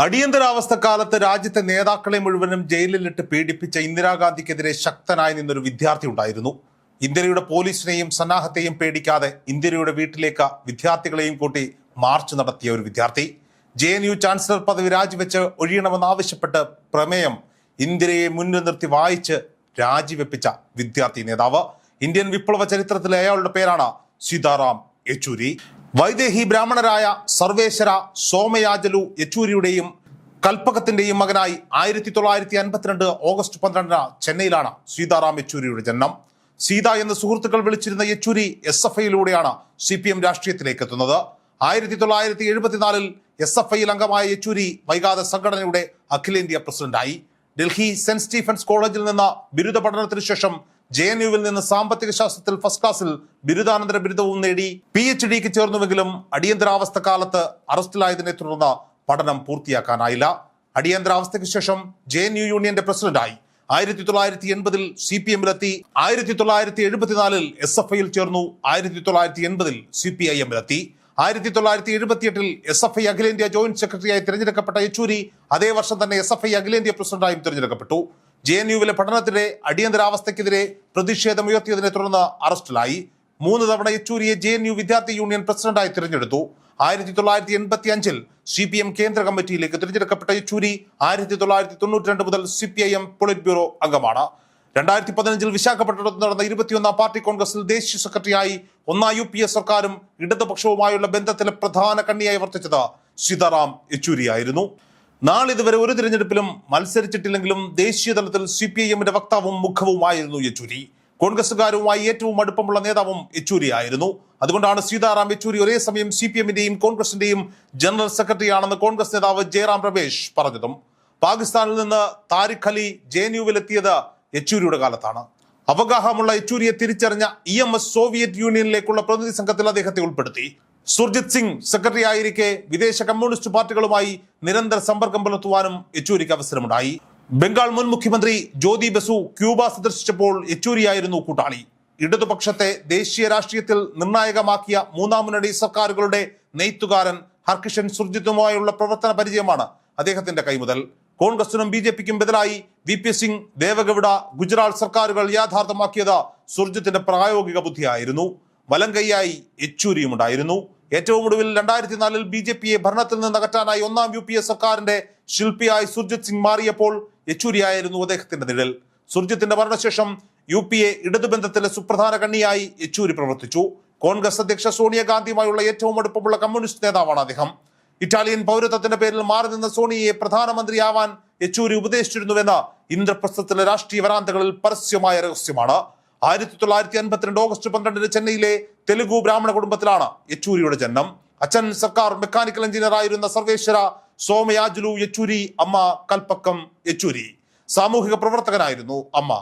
അടിയന്തരാവസ്ഥ കാലത്ത് രാജ്യത്തെ നേതാക്കളെ മുഴുവനും ജയിലിലിട്ട് പീഡിപ്പിച്ച ഇന്ദിരാഗാന്ധിക്കെതിരെ ശക്തനായി നിന്നൊരു വിദ്യാർത്ഥി ഉണ്ടായിരുന്നു. ഇന്ദിരയുടെ പോലീസിനെയും സന്നാഹത്തെയും പേടിക്കാതെ ഇന്ദിരയുടെ വീട്ടിലേക്ക് വിദ്യാർത്ഥികളെയും കൂട്ടി മാർച്ച് നടത്തിയ ഒരു വിദ്യാർത്ഥി. ജെ എൻ യു ചാൻസലർ പദവി രാജിവെച്ച് ഒഴിയണമെന്നാവശ്യപ്പെട്ട് പ്രമേയം ഇന്ദിരയെ മുന്നിൽ നിർത്തി വായിച്ച് രാജിവെപ്പിച്ച വിദ്യാർത്ഥി നേതാവ്. ഇന്ത്യൻ വിപ്ലവ ചരിത്രത്തിലെ അയാളുടെ പേരാണ് സീതാറാം യെച്ചൂരി. വൈദേഹി ബ്രാഹ്മണരായ സർവേശ്വര സോമയാജലു യെച്ചൂരിയുടെയും കൽപ്പകത്തിന്റെയും മകനായി ആയിരത്തി തൊള്ളായിരത്തി അൻപത്തിരണ്ട് ഓഗസ്റ്റ് പന്ത്രണ്ടിന് ചെന്നൈയിലാണ് സീതാറാം യെച്ചൂരിയുടെ ജന്മം സീത എന്ന് സുഹൃത്തുക്കൾ വിളിച്ചിരുന്ന യെച്ചൂരി എസ് എഫ് ഐയിലൂടെയാണ് സി പി എം രാഷ്ട്രീയത്തിലേക്ക് എത്തുന്നത്. ആയിരത്തി തൊള്ളായിരത്തി എഴുപത്തിനാലിൽ എസ് എഫ് ഐയിൽ അംഗമായ യെച്ചൂരി വൈകാതെ സംഘടനയുടെ അഖിലേന്ത്യാ പ്രസിഡന്റായി. ഡൽഹി സെന്റ് സ്റ്റീഫൻസ് കോളേജിൽ നിന്ന് ബിരുദ പഠനത്തിന് ശേഷം ജെ എൻ യുവിൽ നിന്ന് സാമ്പത്തിക ശാസ്ത്രത്തിൽ ഫസ്റ്റ് ക്ലാസ്സിൽ ബിരുദാനന്തര ബിരുദവും നേടി പി എച്ച് ഡിക്ക് ചേർന്നുവെങ്കിലും അടിയന്തരാവസ്ഥ കാലത്ത് അറസ്റ്റിലായതിനെ തുടർന്ന് പഠനം പൂർത്തിയാക്കാനായില്ല. അടിയന്തരാവസ്ഥയ്ക്ക് ശേഷം ജെ എൻ യു യൂണിയന്റെ പ്രസിഡന്റായി. ആയിരത്തി തൊള്ളായിരത്തി എൺപതിൽ സി പി എമ്മിലെത്തി. ആയിരത്തി തൊള്ളായിരത്തി എഴുപത്തിനാലിൽ എസ് എഫ് ഐയിൽ ചേർന്നു. ആയിരത്തി തൊള്ളായിരത്തി എൺപതിൽ സി പി ഐ എമ്മിലെത്തി. ആയിരത്തി തൊള്ളായിരത്തി എഴുപത്തിയെട്ടിൽ എസ് എഫ് ഐ അഖിലേന്ത്യാ ജോയിന്റ് സെക്രട്ടറിയായി തിരഞ്ഞെടുക്കപ്പെട്ട യെച്ചൂരി അതേ വർഷം തന്നെ എസ് എഫ് ഐ അഖിലേന്ത്യാ പ്രസിഡന്റായും തിരഞ്ഞെടുക്കപ്പെട്ടു. ജെ എൻ യുവിലെ പഠനത്തിലെ അടിയന്തരാവസ്ഥയ്ക്കെതിരെ പ്രതിഷേധമുയർത്തിയതിനെ തുടർന്ന് അറസ്റ്റിലായി. മൂന്ന് തവണ യെച്ചൂരിയെ ജെ എൻ യു വിദ്യാർത്ഥി യൂണിയൻ പ്രസിഡന്റായി തിരഞ്ഞെടുത്തു. ആയിരത്തി തൊള്ളായിരത്തി എൺപത്തി അഞ്ചിൽ സി പി എം കേന്ദ്ര കമ്മിറ്റിയിലേക്ക് തിരഞ്ഞെടുക്കപ്പെട്ട യെച്ചൂരി ആയിരത്തി തൊള്ളായിരത്തി തൊണ്ണൂറ്റി രണ്ട് മുതൽ C P I M polit bureau അംഗമാണ്. രണ്ടായിരത്തി പതിനഞ്ചിൽ വിശാഖപട്ടണത്ത് നടന്ന ഇരുപത്തിയൊന്നാം പാർട്ടി കോൺഗ്രസിൽ ദേശീയ സെക്രട്ടറിയായി ഒന്നാം യു പി എ സർക്കാരും ഇടതുപക്ഷവുമായുള്ള ബന്ധത്തിലെ പ്രധാന കണ്ണിയായി വർത്തിച്ചത് സീതാറാം യെച്ചൂരിയായിരുന്നു. നാളിതുവരെ ഒരു തിരഞ്ഞെടുപ്പിലും മത്സരിച്ചിട്ടില്ലെങ്കിലും ദേശീയ തലത്തിൽ സി പി ഐ എമ്മിന്റെ വക്താവും മുഖവുമായിരുന്നു യെച്ചൂരി. കോൺഗ്രസുകാരുമായി ഏറ്റവും അടുപ്പമുള്ള നേതാവും യെച്ചൂരിയായിരുന്നു. അതുകൊണ്ടാണ് സീതാറാം യെച്ചൂരി ഒരേ സമയം സി പി എമ്മിന്റെയും കോൺഗ്രസിന്റെയും ജനറൽ സെക്രട്ടറിയാണെന്ന് കോൺഗ്രസ് നേതാവ് ജയറാം രമേശ് പറഞ്ഞതും. പാകിസ്ഥാനിൽ നിന്ന് താരിഖ് അലി ജെ എൻ യുവിലെത്തിയത് യെച്ചൂരിയുടെ കാലത്താണ്. അവഗാഹമുള്ള യെച്ചൂരിയെ തിരിച്ചറിഞ്ഞ ഇ എം എസ് സോവിയറ്റ് യൂണിയനിലേക്കുള്ള പ്രതിനിധി സംഘത്തിൽ അദ്ദേഹത്തെ ഉൾപ്പെടുത്തി. സുർജിത് സിംഗ് സെക്രട്ടറി ആയിരിക്കെ വിദേശ കമ്മ്യൂണിസ്റ്റ് പാർട്ടികളുമായി നിരന്തര സമ്പർക്കം പുലർത്തുവാനും യെച്ചൂരിക്ക് അവസരമുണ്ടായി. ബംഗാൾ മുൻ മുഖ്യമന്ത്രി ജ്യോതി ബസു ക്യൂബ സന്ദർശിച്ചപ്പോൾ യെച്ചൂരിയായിരുന്നു കൂട്ടാളി. ഇടതുപക്ഷത്തെ ദേശീയ രാഷ്ട്രീയത്തിൽ നിർണായകമാക്കിയ മൂന്നാം മുന്നണി സർക്കാരുകളുടെ നെയ്ത്തുകാരൻ ഹർകിഷൻ സുർജിത്തുമായുള്ള പ്രവർത്തന പരിചയമാണ് അദ്ദേഹത്തിന്റെ കൈമുതൽ. കോൺഗ്രസിനും ബി ജെ പിക്കും ബദലായി വി പി സിംഗ് ദേവഗൌഡ ഗുജറാത്ത് സർക്കാരുകൾ യാഥാർത്ഥ്യമാക്കിയത് സുർജിത്തിന്റെ പ്രായോഗിക ബുദ്ധിയായിരുന്നു. വലങ്കൈയായി യെച്ചൂരിയും ഉണ്ടായിരുന്നു ഏറ്റവും ഒടുവിൽ രണ്ടായിരത്തി നാലിൽ ബി ജെ പിയെ ഭരണത്തിൽ നിന്ന് അകറ്റാനായി ഒന്നാം യു പി എ സർക്കാരിന്റെ ശില്പിയായി സുർജിത് സിംഗ് മാറിയപ്പോൾ യെച്ചൂരിയായിരുന്നു അദ്ദേഹത്തിന്റെ നിഴൽ. സുർജിത്തിന്റെ മരണശേഷം യു പി എ ഇടതുബന്ധത്തിലെ സുപ്രധാന കണ്ണിയായി യെച്ചൂരി പ്രവർത്തിച്ചു. കോൺഗ്രസ് അധ്യക്ഷ സോണിയാഗാന്ധിയുമായുള്ള ഏറ്റവും അടുപ്പമുള്ള കമ്മ്യൂണിസ്റ്റ് നേതാവാണ് അദ്ദേഹം. ഇറ്റാലിയൻ പൗരത്വത്തിന്റെ പേരിൽ മാറി നിന്ന സോണിയെ പ്രധാനമന്ത്രിയാവാൻ യെച്ചൂരി ഉപദേശിച്ചിരുന്നുവെന്ന് ഇന്ദ്രപ്രസ്ഥത്തിലെ രാഷ്ട്രീയ വരാന്തകളിൽ പരസ്യമായ രഹസ്യമാണ്. ആയിരത്തി തൊള്ളായിരത്തി അൻപത്തിരണ്ട് ഓഗസ്റ്റ് പന്ത്രണ്ടിന് ചെന്നൈയിലെ തെലുഗു ബ്രാഹ്മണ കുടുംബത്തിലാണ് യെച്ചൂരിയുടെ ജന്മം. അച്ഛൻ സർക്കാർ മെക്കാനിക്കൽ എഞ്ചിനീയർ ആയിരുന്ന സർവേശ്വര സോമയാജുലു യെച്ചൂരി അമ്മ കൽപ്പക്കം യെച്ചൂരി. സാമൂഹിക പ്രവർത്തകനായിരുന്നു അമ്മ.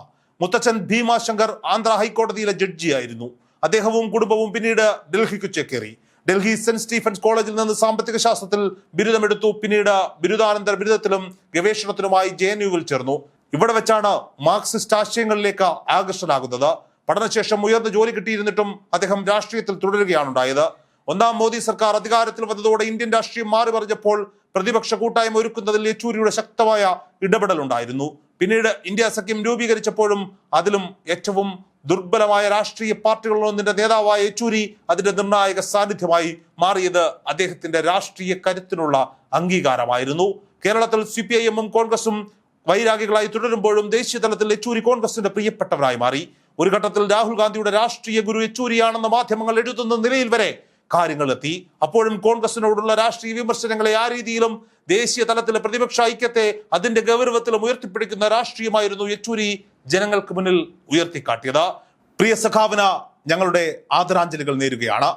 മുത്തച്ഛൻ ഭീമാശങ്കർ ആന്ധ്ര ഹൈക്കോടതിയിലെ ജഡ്ജിയായിരുന്നു. അദ്ദേഹവും കുടുംബവും പിന്നീട് ഡൽഹിക്ക് ചേക്കേറി. ഡൽഹി സെന്റ് സ്റ്റീഫൻസ് കോളേജിൽ നിന്ന് സാമ്പത്തിക ശാസ്ത്രത്തിൽ ബിരുദമെടുത്തു. പിന്നീട് ബിരുദാനന്തര ബിരുദത്തിലും ഗവേഷണത്തിലുമായി ജെ എൻ യുവിൽ ചേർന്നു. ഇവിടെ വെച്ചാണ് മാർക്സിസ്റ്റ് ആശയങ്ങളിലേക്ക് ആകർഷനാകുന്നത് പഠനശേഷം ഉയർന്ന ജോലി കിട്ടിയിരുന്നിട്ടും അദ്ദേഹം രാഷ്ട്രീയത്തിൽ തുടരുകയാണ് ഉണ്ടായത് ഒന്നാം മോദി സർക്കാർ അധികാരത്തിൽ വന്നതോടെ ഇന്ത്യൻ രാഷ്ട്രീയം മാറി പറഞ്ഞപ്പോൾ പ്രതിപക്ഷ കൂട്ടായ്മ ഒരുക്കുന്നതിൽ യെച്ചൂരിയുടെ ശക്തമായ ഇടപെടൽ ഉണ്ടായിരുന്നു പിന്നീട് ഇന്ത്യ സഖ്യം രൂപീകരിച്ചപ്പോഴും അതിലും ഏറ്റവും ദുർബലമായ രാഷ്ട്രീയ പാർട്ടികളിലൊന്നിന്റെ നേതാവായ യെച്ചൂരി അതിന്റെ നിർണായക സാന്നിധ്യമായി മാറിയത് അദ്ദേഹത്തിന്റെ രാഷ്ട്രീയ കരുത്തിനുള്ള അംഗീകാരമായിരുന്നു. കേരളത്തിൽ സി പി ഐ എമ്മും കോൺഗ്രസും വൈരാഗികളായി തുടരുമ്പോഴും ദേശീയ തലത്തിൽ യെച്ചൂരി കോൺഗ്രസിന്റെ പ്രിയപ്പെട്ടവരായി മാറി. ഒരു ഘട്ടത്തിൽ രാഹുൽ ഗാന്ധിയുടെ രാഷ്ട്രീയ ഗുരു യെച്ചൂരിയാണെന്ന് മാധ്യമങ്ങൾ എഴുതുന്ന നിലയിൽ വരെ കാര്യങ്ങൾ എത്തി അപ്പോഴും കോൺഗ്രസിനോടുള്ള രാഷ്ട്രീയ വിമർശനങ്ങളെ ആ രീതിയിലും ദേശീയ തലത്തിലെ പ്രതിപക്ഷ ഐക്യത്തെ അതിന്റെ ഗൗരവത്തിലും ഉയർത്തിപ്പിടിക്കുന്ന രാഷ്ട്രീയമായിരുന്നു യെച്ചൂരി ജനങ്ങൾക്ക് മുന്നിൽ ഉയർത്തിക്കാട്ടിയത്. പ്രിയ സഖാവിന് ഞങ്ങളുടെ ആദരാഞ്ജലികൾ നേരുകയാണ്.